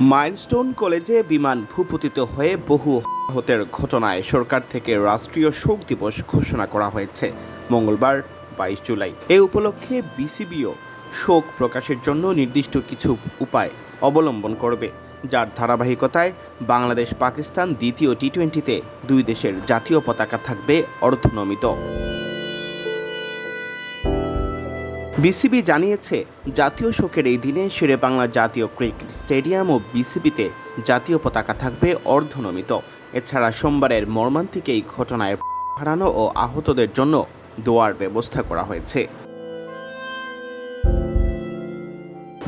Milestone কলেজে বিমান ভূপতিত হয়ে বহু হতের ঘটনায় সরকার থেকে রাষ্ট্রীয় শোক দিবস ঘোষণা করা হয়েছে। মঙ্গলবার বাইশ জুলাই। এ উপলক্ষে বিসিবিও শোক প্রকাশের জন্য নির্দিষ্ট কিছু উপায় অবলম্বন করবে, যার ধারাবাহিকতায় বাংলাদেশ পাকিস্তান দ্বিতীয় টি টোয়েন্টিতে দুই দেশের জাতীয় পতাকা থাকবে অর্ধনমিত। বিসিবি জানিয়েছে, জাতীয় শোকের এই দিনে শেরে বাংলা জাতীয় ক্রিকেট স্টেডিয়াম ও বিসিবিতে জাতীয় পতাকা থাকবে অর্ধনমিত। এছাড়া সোমবারের মর্মান্তিক এই ঘটনায় হারানো ও আহতদের জন্য দোয়ার ব্যবস্থা করা হয়েছে।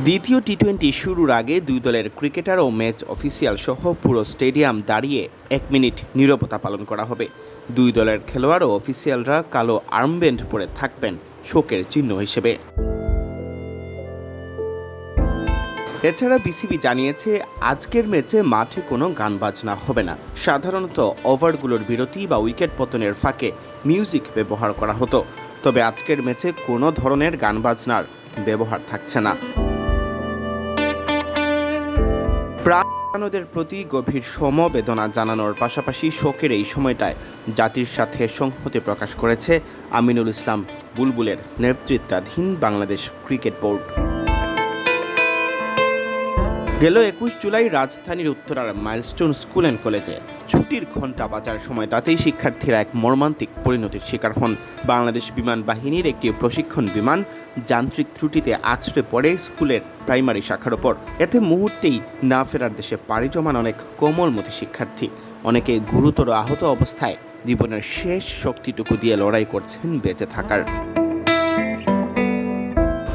দ্বিতীয় টি টোয়েন্টি শুরুর আগে দুই দলের ক্রিকেটার ও ম্যাচ অফিসিয়াল সহ পুরো স্টেডিয়াম দাঁড়িয়ে এক মিনিট নীরবতা পালন করা হবে। দুই দলের খেলোয়াড় ও অফিসিয়ালরা কালো আর্মব্যান্ড পরে থাকবেন। শোকের চিহ্ন হিসেবে। এছাড়া বিসিবি জানিয়েছে, আজকের ম্যাচে মাঠে কোনো গান বাজনা হবে না। সাধারণত ওভারগুলোর বিরতি বা উইকেট পতনের ফাঁকে মিউজিক ব্যবহার করা হতো। তবে আজকের ম্যাচে কোনো ধরনের গান বাজনার ব্যবহার থাকছে না। প্রাণদের প্রতি গভীর সমবেদনা জানানোর পাশাপাশি শোকের এই সময়টায় জাতির সাথে সংহতি প্রকাশ করেছে আমিনুল ইসলাম বুলবুলের নেতৃত্বাধীন বাংলাদেশ ক্রিকেট বোর্ড। গেল একুশ জুলাই রাজধানীর উত্তরার মাইলস্টোন স্কুল অ্যান্ড কলেজে। ছুটির ঘণ্টা বাজার সময় তাতেই শিক্ষার্থীরা এক মর্মান্তিক পরিণতির শিকার হন। বাংলাদেশ বিমান বাহিনীর একটি প্রশিক্ষণ বিমান যান্ত্রিক ত্রুটিতে আছড়ে পড়ে স্কুলের প্রাইমারি শাখার ওপর। এতে মুহূর্তেই না ফেরার দেশে পাড়ি জমান অনেক কোমলমতি শিক্ষার্থী। অনেকে গুরুতর আহত অবস্থায় জীবনের শেষ শক্তিটুকু দিয়ে লড়াই করছেন বেঁচে থাকার।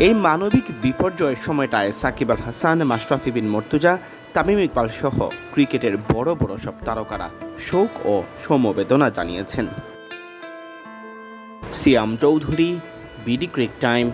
এই মানবিক বিপর্যয়ের সময়টায় সাকিব আল হাসান, মাশরাফি বিন মর্তুজা, তামিম ইকবাল সহ ক্রিকেটের বড় বড় সব তারকারা শোক ও সমবেদনা জানিয়েছেন। Siyam Chowdhury, BD cric time.